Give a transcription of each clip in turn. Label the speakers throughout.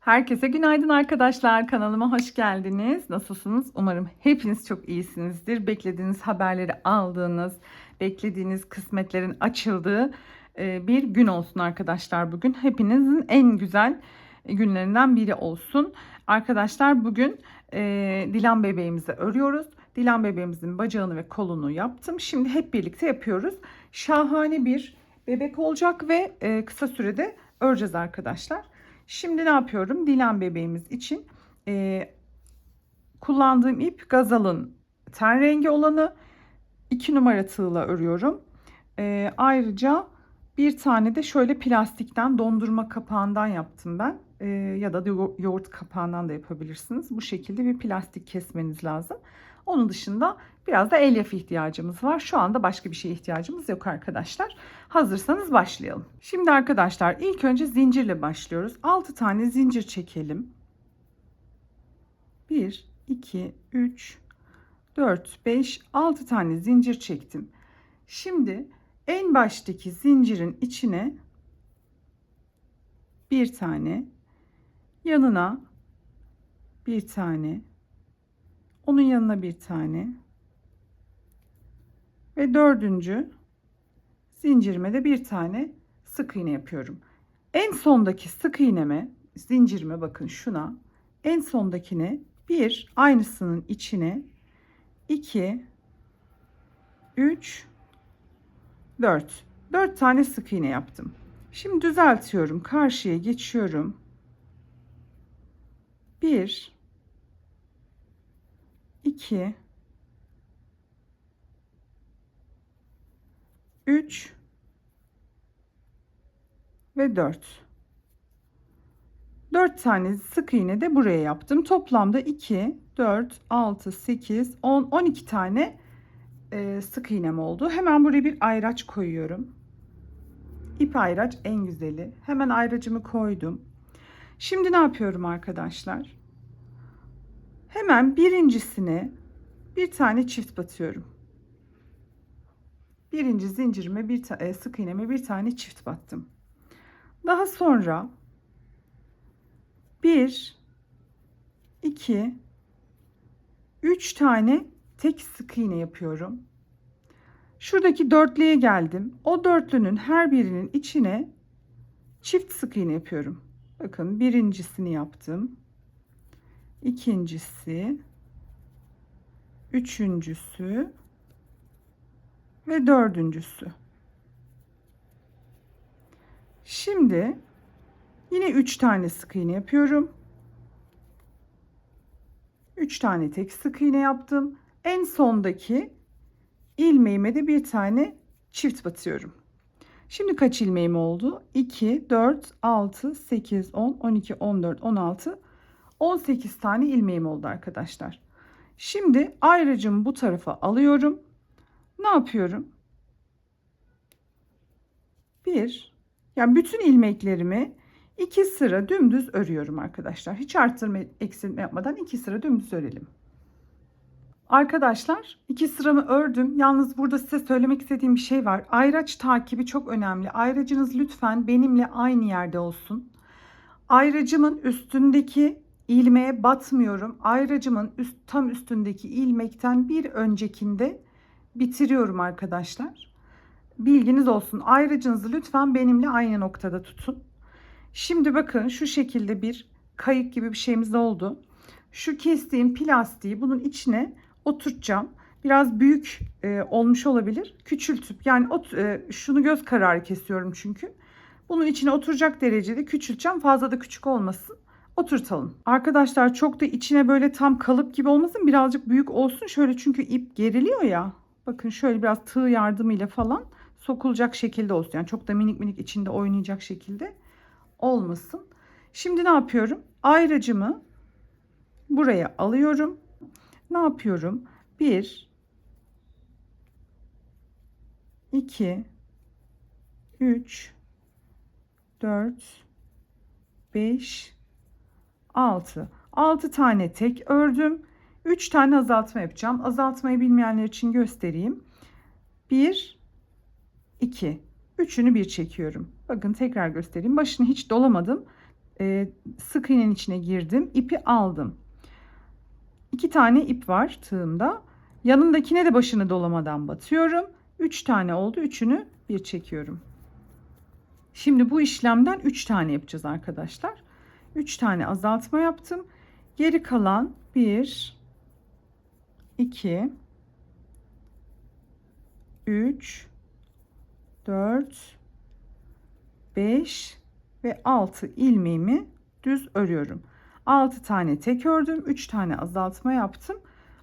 Speaker 1: Herkese günaydın arkadaşlar. Kanalıma hoş geldiniz. Nasılsınız? Umarım hepiniz çok iyisinizdir. Beklediğiniz haberleri aldığınız, beklediğiniz kısmetlerin açıldığı e, bir gün olsun arkadaşlar bugün. Hepinizin en güzel günlerinden biri olsun. Arkadaşlar bugün e, Dilan bebeğimizi örüyoruz. Dilan bebeğimizin bacağını ve kolunu yaptım. Şimdi hep birlikte yapıyoruz. Şahane bir bebek olacak ve e, kısa sürede öreceğiz arkadaşlar. Şimdi ne yapıyorum? Dilan bebeğimiz için e, kullandığım ip Gazal'ın ten rengi olanı 2 numara tığla örüyorum. E, ayrıca bir tane de şöyle plastikten dondurma kapağından yaptım ben. E, ya da yo- yoğurt kapağından da yapabilirsiniz. Bu şekilde bir plastik kesmeniz lazım. Onun dışında biraz da elyaf ihtiyacımız var. Şu anda başka bir şeye ihtiyacımız yok arkadaşlar. Hazırsanız başlayalım. Şimdi arkadaşlar ilk önce zincirle başlıyoruz. 6 tane zincir çekelim. 1, 2, 3, 4, 5, 6 tane zincir çektim. Şimdi en baştaki zincirin içine bir tane, yanına bir tane, onun yanına bir tane ve dördüncü zincirime de bir tane sık iğne yapıyorum. En sondaki sık iğneme, zincirime bakın şuna. En sondakine bir aynısının içine 2 3 4 4 tane sık iğne yaptım. Şimdi düzeltiyorum. Karşıya geçiyorum. 1 2 3 ve 4. 4 tane sık iğne de buraya yaptım. Toplamda 2, 4, 6, 8, 10, 12 tane e, sık iğnem oldu. Hemen buraya bir ayraç koyuyorum. İp ayraç en güzeli. Hemen ayracımı koydum. Şimdi ne yapıyorum arkadaşlar? Hemen birincisine bir tane çift batıyorum. Birinci zincirime bir e, sık iğneme bir tane çift battım. Daha sonra 1 2 3 tane tek sık iğne yapıyorum. Şuradaki dörtlüye geldim. O dörtlünün her birinin içine çift sık iğne yapıyorum. Bakın birincisini yaptım. İkincisi, üçüncüsü ve dördüncüsü. Şimdi yine 3 tane sık iğne yapıyorum. 3 tane tek sık iğne yaptım. En sondaki ilmeğime de bir tane çift batıyorum. Şimdi kaç ilmeğim oldu? 2, 4, 6, 8, 10, 12, 14, 16, 18 tane ilmeğim oldu arkadaşlar. Şimdi ayracımı bu tarafa alıyorum. Ne yapıyorum? Bir, yani bütün ilmeklerimi iki sıra dümdüz örüyorum arkadaşlar. Hiç arttırma eksiltme yapmadan iki sıra dümdüz örelim. Arkadaşlar iki sıramı ördüm. Yalnız burada size söylemek istediğim bir şey var. Ayraç takibi çok önemli. Ayracınız lütfen benimle aynı yerde olsun. Ayracımın üstündeki ilmeğe batmıyorum. Ayracımın üst, tam üstündeki ilmekten bir öncekinde bitiriyorum arkadaşlar. Bilginiz olsun. Ayracınızı lütfen benimle aynı noktada tutun. Şimdi bakın şu şekilde bir kayık gibi bir şeyimiz oldu. Şu kestiğim plastiği bunun içine oturtacağım. Biraz büyük e, olmuş olabilir. Küçültüp yani ot, e, şunu göz kararı kesiyorum çünkü. Bunun içine oturacak derecede küçülteceğim. Fazla da küçük olmasın. Oturtalım. Arkadaşlar çok da içine böyle tam kalıp gibi olmasın. Birazcık büyük olsun. Şöyle çünkü ip geriliyor ya. Bakın şöyle biraz tığ yardımıyla falan sokulacak şekilde olsun. Yani çok da minik minik içinde oynayacak şekilde olmasın. Şimdi ne yapıyorum? Ayracımı buraya alıyorum. Ne yapıyorum? 1 2 3 4 5 6 6 tane tek ördüm. 3 tane azaltma yapacağım. Azaltmayı bilmeyenler için göstereyim. 1 2 Üçünü bir çekiyorum. Bakın tekrar göstereyim. Başını hiç dolamadım. e, sık iğnenin içine girdim. ipi aldım. İki tane ip var tığımda. Yanındakine de başını dolamadan batıyorum. Üç tane oldu. Üçünü bir çekiyorum. Şimdi bu işlemden üç tane yapacağız arkadaşlar. Üç tane azaltma yaptım. Geri kalan bir, iki, üç, dört, beş ve altı ilmeğimi düz örüyorum. 6 tane tek ördüm, 3 tane azaltma yaptım.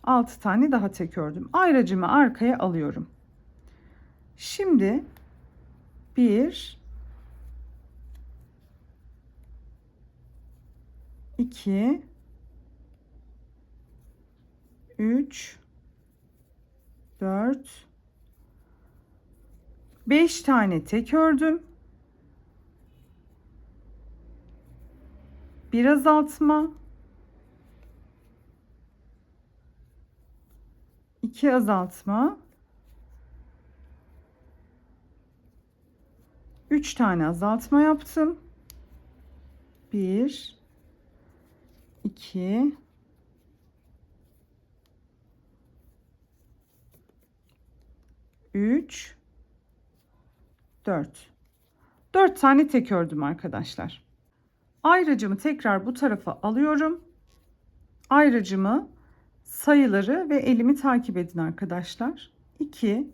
Speaker 1: 6 tane daha tek ördüm. Ayracımı arkaya alıyorum. Şimdi 1 2 3 4 5 tane tek ördüm. Bir azaltma. iki azaltma. Üç tane azaltma yaptım. Bir, iki, üç, dört. Dört tane tek ördüm arkadaşlar. Ayracımı tekrar bu tarafa alıyorum. Ayracımı sayıları ve elimi takip edin arkadaşlar. 2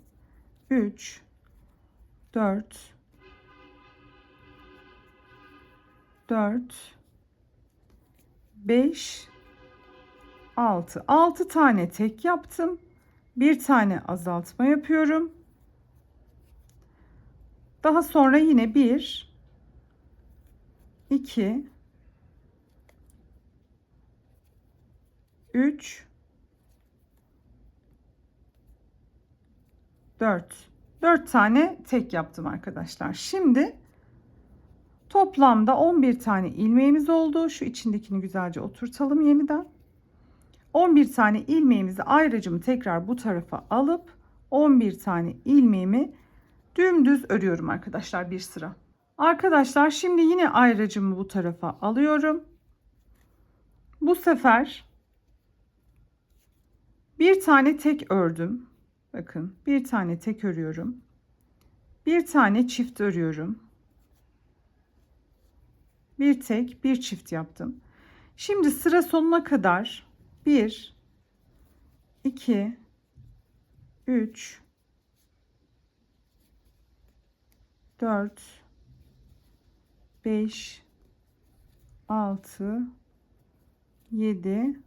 Speaker 1: 3 4 4 5 6 6 tane tek yaptım. Bir tane azaltma yapıyorum. Daha sonra yine 1 2 3 4 4 tane tek yaptım arkadaşlar. Şimdi toplamda 11 tane ilmeğimiz oldu. Şu içindekini güzelce oturtalım yeniden. 11 tane ilmeğimizi ayrıcımı tekrar bu tarafa alıp 11 tane ilmeğimi dümdüz örüyorum arkadaşlar bir sıra. Arkadaşlar şimdi yine ayracımı bu tarafa alıyorum. Bu sefer bir tane tek ördüm. Bakın bir tane tek örüyorum. Bir tane çift örüyorum. Bir tek bir çift yaptım. Şimdi sıra sonuna kadar 1 2 3 4 5 6 7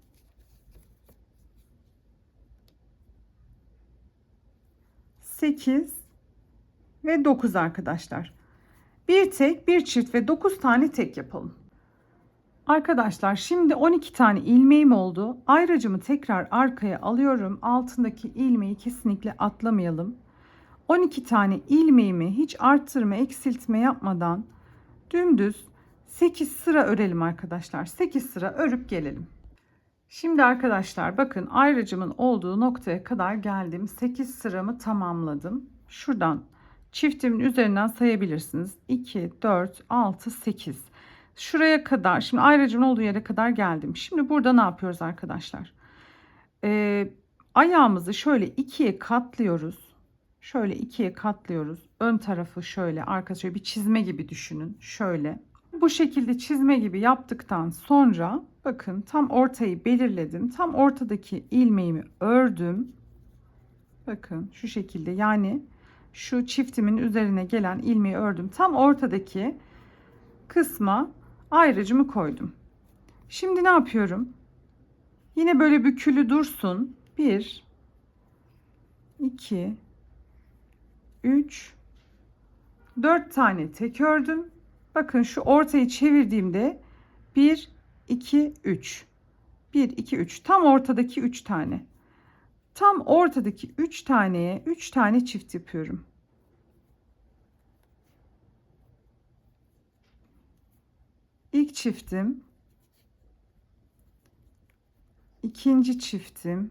Speaker 1: 8 ve 9 arkadaşlar. Bir tek, bir çift ve 9 tane tek yapalım. Arkadaşlar şimdi 12 tane ilmeğim oldu. Ayracımı tekrar arkaya alıyorum. Altındaki ilmeği kesinlikle atlamayalım. 12 tane ilmeğimi hiç arttırma, eksiltme yapmadan dümdüz 8 sıra örelim arkadaşlar. 8 sıra örüp gelelim. Şimdi arkadaşlar bakın ayrıcımın olduğu noktaya kadar geldim. 8 sıramı tamamladım. Şuradan çiftimin üzerinden sayabilirsiniz. 2, 4, 6, 8. Şuraya kadar şimdi ayrıcımın olduğu yere kadar geldim. Şimdi burada ne yapıyoruz arkadaşlar? Ee, ayağımızı şöyle ikiye katlıyoruz. Şöyle ikiye katlıyoruz. Ön tarafı şöyle, arkası şöyle bir çizme gibi düşünün. Şöyle. Bu şekilde çizme gibi yaptıktan sonra bakın tam ortayı belirledim. Tam ortadaki ilmeğimi ördüm. Bakın şu şekilde yani şu çiftimin üzerine gelen ilmeği ördüm. Tam ortadaki kısma ayrıcımı koydum. Şimdi ne yapıyorum? Yine böyle bükülü dursun. 1 2 3 4 tane tek ördüm. Bakın şu ortayı çevirdiğimde 1 2 3 1 2 3 tam ortadaki 3 tane. Tam ortadaki 3 taneye 3 tane çift yapıyorum. İlk çiftim ikinci çiftim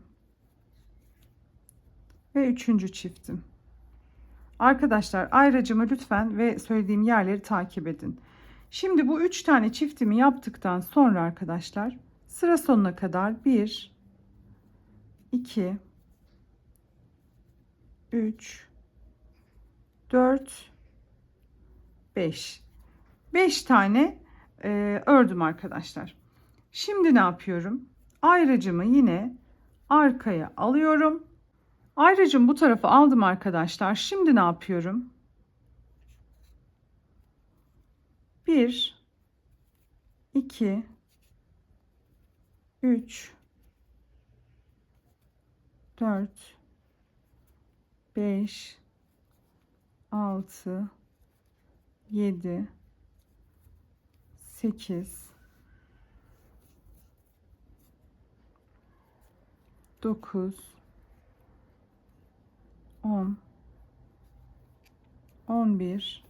Speaker 1: ve üçüncü çiftim. Arkadaşlar ayracımı lütfen ve söylediğim yerleri takip edin. Şimdi bu üç tane çiftimi yaptıktan sonra arkadaşlar sıra sonuna kadar 1 2 3 4 5 5 tane e, ördüm arkadaşlar. Şimdi ne yapıyorum? Ayracımı yine arkaya alıyorum. Ayracım bu tarafa aldım arkadaşlar. Şimdi ne yapıyorum? 1 2 3 4 5 6 7 8 9 10 11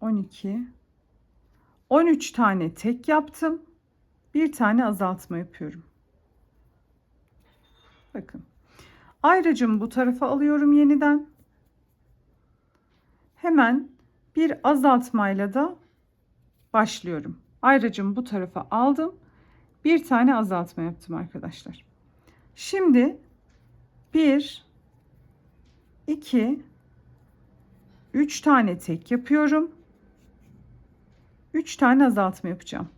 Speaker 1: 12 13 tane tek yaptım. Bir tane azaltma yapıyorum. Bakın. Ayracımı bu tarafa alıyorum yeniden. Hemen bir azaltmayla da başlıyorum. Ayracımı bu tarafa aldım. Bir tane azaltma yaptım arkadaşlar. Şimdi 1 2 3 tane tek yapıyorum. 3 tane azaltma yapacağım.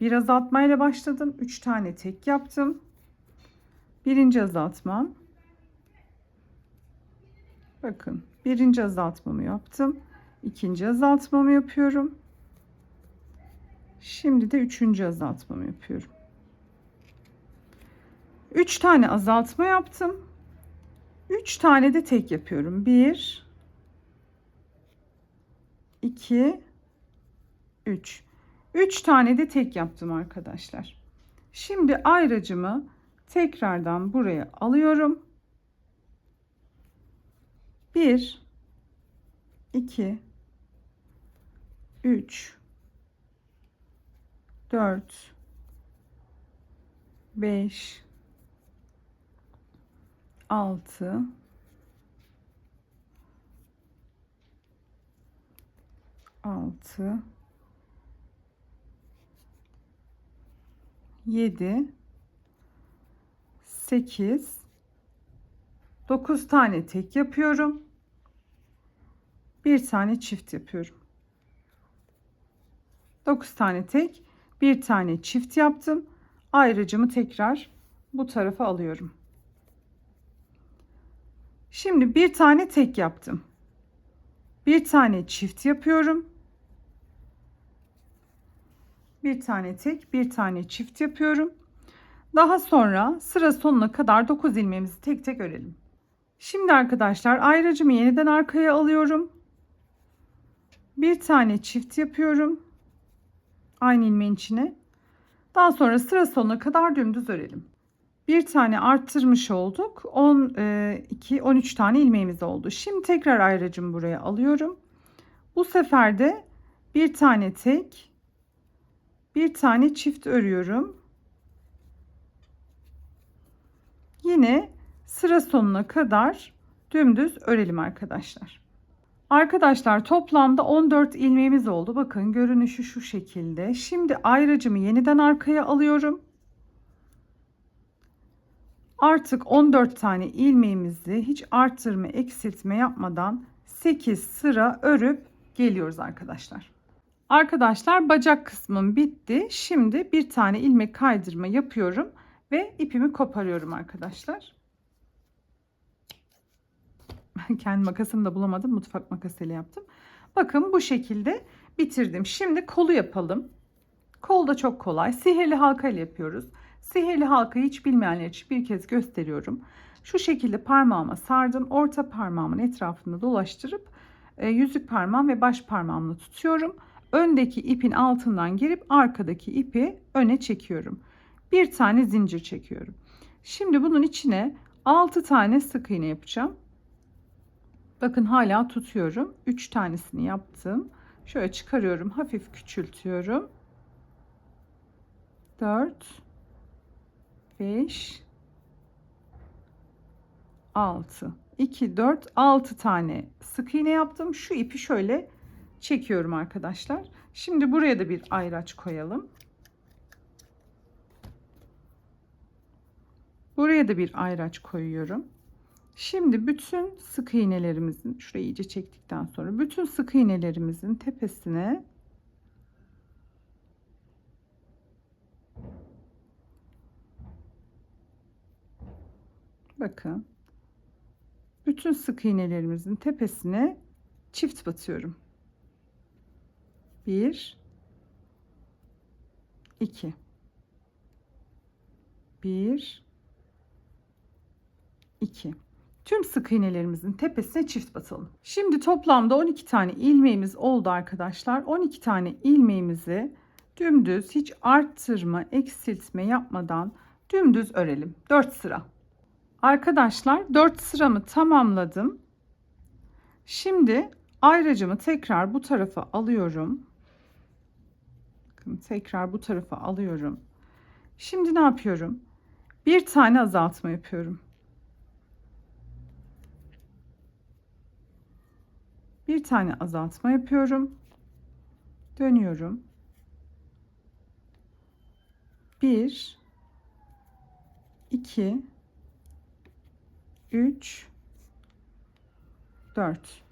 Speaker 1: Bir azaltmayla başladım. 3 tane tek yaptım. Birinci azaltmam. Bakın birinci azaltmamı yaptım. İkinci azaltmamı yapıyorum. Şimdi de üçüncü azaltmamı yapıyorum. Üç tane azaltma yaptım. Üç tane de tek yapıyorum. Bir, iki, üç. Üç tane de tek yaptım arkadaşlar. Şimdi ayracımı tekrardan buraya alıyorum. 1 2 3 4 5 6 6 7 8 9 tane tek yapıyorum. Bir tane çift yapıyorum. 9 tane tek, bir tane çift yaptım. Ayrıcımı tekrar bu tarafa alıyorum. Şimdi bir tane tek yaptım. Bir tane çift yapıyorum. Bir tane tek, bir tane çift yapıyorum. Daha sonra sıra sonuna kadar 9 ilmeğimizi tek tek örelim. Şimdi arkadaşlar ayracımı yeniden arkaya alıyorum. Bir tane çift yapıyorum. Aynı ilmeğin içine. Daha sonra sıra sonuna kadar dümdüz örelim. Bir tane arttırmış olduk. 12 13 tane ilmeğimiz oldu. Şimdi tekrar ayracımı buraya alıyorum. Bu sefer de bir tane tek bir tane çift örüyorum. Yine sıra sonuna kadar dümdüz örelim arkadaşlar. Arkadaşlar toplamda 14 ilmeğimiz oldu. Bakın görünüşü şu şekilde. Şimdi ayracımı yeniden arkaya alıyorum. Artık 14 tane ilmeğimizi hiç arttırma eksiltme yapmadan 8 sıra örüp geliyoruz arkadaşlar. Arkadaşlar bacak kısmım bitti. Şimdi bir tane ilmek kaydırma yapıyorum ve ipimi koparıyorum arkadaşlar. Kendi makasımı da bulamadım. Mutfak makasıyla yaptım. Bakın bu şekilde bitirdim. Şimdi kolu yapalım. Kol da çok kolay. Sihirli halka ile yapıyoruz. Sihirli halkayı hiç bilmeyenler için bir kez gösteriyorum. Şu şekilde parmağıma sardım. Orta parmağımın etrafında dolaştırıp e, yüzük parmağım ve baş parmağımla tutuyorum. Öndeki ipin altından girip arkadaki ipi öne çekiyorum. Bir tane zincir çekiyorum. Şimdi bunun içine 6 tane sık iğne yapacağım. Bakın hala tutuyorum. 3 tanesini yaptım. Şöyle çıkarıyorum. Hafif küçültüyorum. 4 5 6 2, 4, 6 tane sık iğne yaptım. Şu ipi şöyle çekiyorum arkadaşlar. Şimdi buraya da bir ayraç koyalım. Buraya da bir ayraç koyuyorum. Şimdi bütün sık iğnelerimizin şurayı iyice çektikten sonra bütün sık iğnelerimizin tepesine bakın bütün sık iğnelerimizin tepesine çift batıyorum. 1 2 1 2 Tüm sık iğnelerimizin tepesine çift batalım. Şimdi toplamda 12 tane ilmeğimiz oldu arkadaşlar. 12 tane ilmeğimizi dümdüz hiç arttırma, eksiltme yapmadan dümdüz örelim. 4 sıra. Arkadaşlar 4 sıramı tamamladım. Şimdi ayracımı tekrar bu tarafa alıyorum. Bakın tekrar bu tarafa alıyorum. Şimdi ne yapıyorum? Bir tane azaltma yapıyorum. Bir tane azaltma yapıyorum. Dönüyorum. 1 2 3 4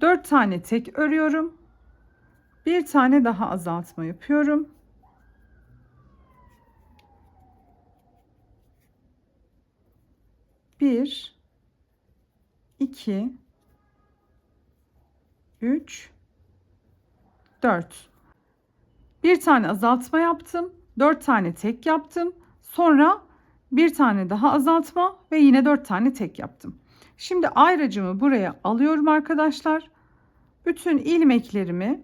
Speaker 1: 4 tane tek örüyorum. Bir tane daha azaltma yapıyorum. Bir, iki, üç, dört. Bir tane azaltma yaptım. Dört tane tek yaptım. Sonra bir tane daha azaltma ve yine dört tane tek yaptım. Şimdi ayracımı buraya alıyorum arkadaşlar. Bütün ilmeklerimi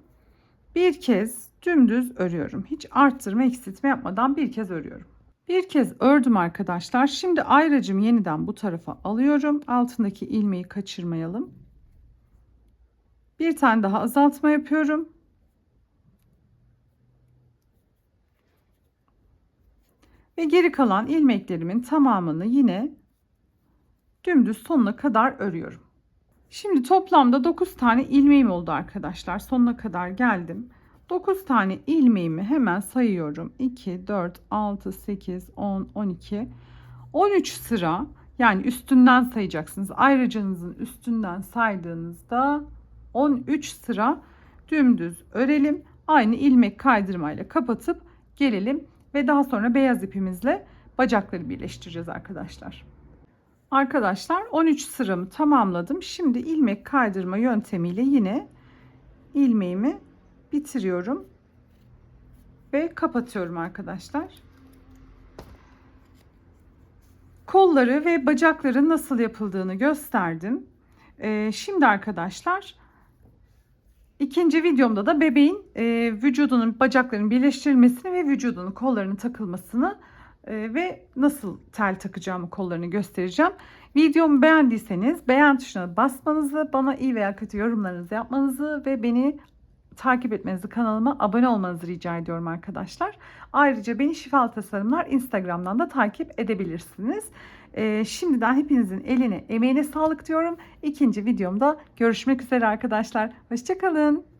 Speaker 1: bir kez dümdüz örüyorum. Hiç arttırma eksiltme yapmadan bir kez örüyorum. Bir kez ördüm arkadaşlar. Şimdi ayracımı yeniden bu tarafa alıyorum. Altındaki ilmeği kaçırmayalım. Bir tane daha azaltma yapıyorum. Ve geri kalan ilmeklerimin tamamını yine dümdüz sonuna kadar örüyorum. Şimdi toplamda 9 tane ilmeğim oldu arkadaşlar. Sonuna kadar geldim. 9 tane ilmeğimi hemen sayıyorum. 2, 4, 6, 8, 10, 12, 13 sıra yani üstünden sayacaksınız. Ayrıcanızın üstünden saydığınızda 13 sıra dümdüz örelim. Aynı ilmek kaydırmayla kapatıp gelelim ve daha sonra beyaz ipimizle bacakları birleştireceğiz arkadaşlar. Arkadaşlar 13 sıramı tamamladım. Şimdi ilmek kaydırma yöntemiyle yine ilmeğimi bitiriyorum ve kapatıyorum arkadaşlar. Kolları ve bacakların nasıl yapıldığını gösterdim. Ee, şimdi arkadaşlar ikinci videomda da bebeğin e, vücudunun bacaklarının birleştirilmesini ve vücudunun kollarının takılmasını e, ve nasıl tel takacağımı kollarını göstereceğim. Videomu beğendiyseniz beğen tuşuna basmanızı, bana iyi veya kötü yorumlarınızı yapmanızı ve beni takip etmenizi, kanalıma abone olmanızı rica ediyorum arkadaşlar. Ayrıca beni Şifalı Tasarımlar Instagram'dan da takip edebilirsiniz. Ee, şimdiden hepinizin eline, emeğine sağlık diyorum. İkinci videomda görüşmek üzere arkadaşlar. Hoşçakalın.